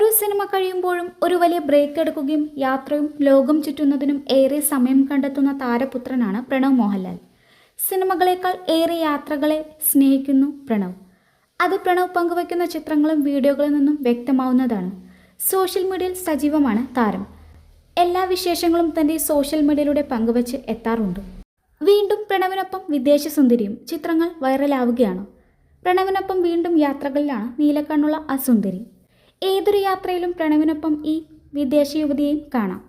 ഓരോ സിനിമ കഴിയുമ്പോഴും ഒരു വലിയ ബ്രേക്ക് എടുക്കുകയും യാത്രയും ലോകം ചുറ്റുന്നതിനും ഏറെ സമയം കണ്ടെത്തുന്ന താരപുത്രനാണ് പ്രണവ് മോഹൻലാൽ. സിനിമകളേക്കാൾ ഏറെ യാത്രകളെ സ്നേഹിക്കുന്നു പ്രണവ്. അത് പ്രണവ് പങ്കുവയ്ക്കുന്ന ചിത്രങ്ങളും വീഡിയോകളിൽ നിന്നും വ്യക്തമാവുന്നതാണ്. സോഷ്യൽ മീഡിയയിൽ സജീവമാണ് താരം. എല്ലാ വിശേഷങ്ങളും തന്റെ സോഷ്യൽ മീഡിയയിലൂടെ പങ്കുവച്ച് എത്താറുണ്ട്. വീണ്ടും പ്രണവിനൊപ്പം വിദേശ സുന്ദരിയും ചിത്രങ്ങൾ വൈറലാവുകയാണ്. പ്രണവിനൊപ്പം വീണ്ടും യാത്രകളിലാണ് നീലക്കണ്ണുള്ള ആ ഏതൊരു യാത്രയിലും പ്രണവിനൊപ്പം ഈ വിദേശ യുവതിയെയും കാണാം.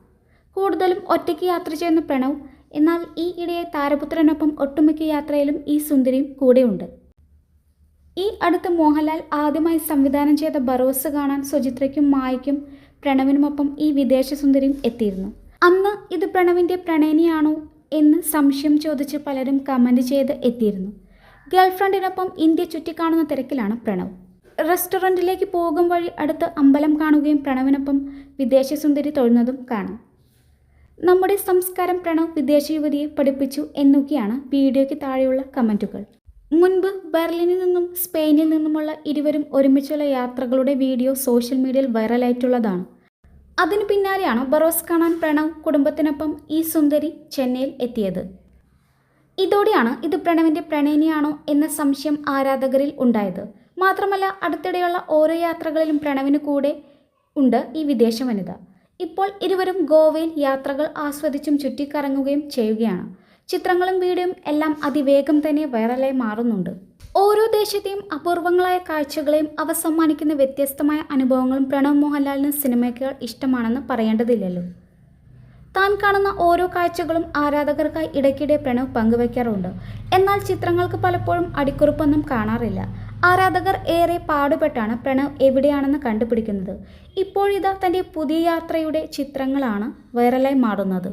കൂടുതലും ഒറ്റയ്ക്ക് യാത്ര ചെയ്യുന്ന പ്രണവ് എന്നാൽ ഈ ഇടയെ താരപുത്രനൊപ്പം ഒട്ടുമിക്ക യാത്രയിലും ഈ സുന്ദരിയും കൂടെയുണ്ട്. ഈ അടുത്ത് മോഹൻലാൽ ആദ്യമായി സംവിധാനം ചെയ്ത ബറോസ് കാണാൻ സുചിത്രയ്ക്കും മായയ്ക്കും പ്രണവിനുമൊപ്പം ഈ വിദേശ സുന്ദരിയും എത്തിയിരുന്നു. അന്ന് ഇത് പ്രണവിന്റെ പ്രണയിനിയാണോ എന്ന് സംശയം ചോദിച്ച് പലരും കമന്റ് ചെയ്ത് എത്തിയിരുന്നു. ഗേൾഫ്രണ്ടിനൊപ്പം ഇന്ത്യ ചുറ്റിക്കാണുന്ന തിരക്കിലാണ് പ്രണവ്. റെസ്റ്റോറന്റിലേക്ക് പോകും വഴി അടുത്ത് അമ്പലം കാണുകയും പ്രണവിനൊപ്പം വിദേശ സുന്ദരി തൊഴുന്നതും കാണാം. നമ്മുടെ സംസ്കാരം പ്രണവ് വിദേശ യുവതിയെ പഠിപ്പിച്ചു എന്നൊക്കെയാണ് വീഡിയോയ്ക്ക് താഴെയുള്ള കമന്റുകൾ മുൻപ് ബെർലിനിൽ നിന്നും സ്പെയിനിൽ നിന്നുമുള്ള ഇരുവരും ഒരുമിച്ചുള്ള യാത്രകളുടെ വീഡിയോ സോഷ്യൽ മീഡിയയിൽ വൈറലായിട്ടുള്ളതാണ്. അതിനു പിന്നാലെയാണ് ബറോസ് കാണാൻ പ്രണവ് കുടുംബത്തിനൊപ്പം ഈ സുന്ദരി ചെന്നൈയിൽ എത്തിയത്. ഇതോടെയാണ് ഇത് പ്രണവിന്റെ പ്രണയിനിയാണോ എന്ന സംശയം ആരാധകരിൽ ഉണ്ടായത്. മാത്രമല്ല അടുത്തിടെയുള്ള ഓരോ യാത്രകളിലും പ്രണവിന് കൂടെ ഉണ്ട് ഈ വിദേശ വനിത. ഇപ്പോൾ ഇരുവരും ഗോവയിൽ യാത്രകൾ ആസ്വദിച്ചും ചുറ്റിക്കറങ്ങുകയും ചെയ്യുകയാണ്. ചിത്രങ്ങളും വീഡിയോയും എല്ലാം അതിവേഗം തന്നെ വൈറലായി മാറുന്നുണ്ട്. ഓരോ ദേശത്തെയും അപൂർവങ്ങളായ കാഴ്ചകളെയും അവ സമ്മാനിക്കുന്ന വ്യത്യസ്തമായ അനുഭവങ്ങളും പ്രണവ് മോഹൻലാലിന് സിനിമയ്ക്കുകൾ ഇഷ്ടമാണെന്ന് പറയേണ്ടതില്ലല്ലോ. താൻ കാണുന്ന ഓരോ കാഴ്ചകളും ആരാധകർക്കായി ഇടയ്ക്കിടെ പ്രണവ് പങ്കുവയ്ക്കാറുണ്ട് എന്നാൽ ചിത്രങ്ങൾക്ക് പലപ്പോഴും അടിക്കുറിപ്പൊന്നും കാണാറില്ല. ആരാധകർ ഏറെ പാടുപെട്ടാണ് പ്രണവ് എവിടെയാണെന്ന് കണ്ടുപിടിക്കുന്നത്. ഇപ്പോഴിതാ തന്റെ പുതിയ യാത്രയുടെ ചിത്രങ്ങളാണ് വൈറലായി മാറുന്നത്.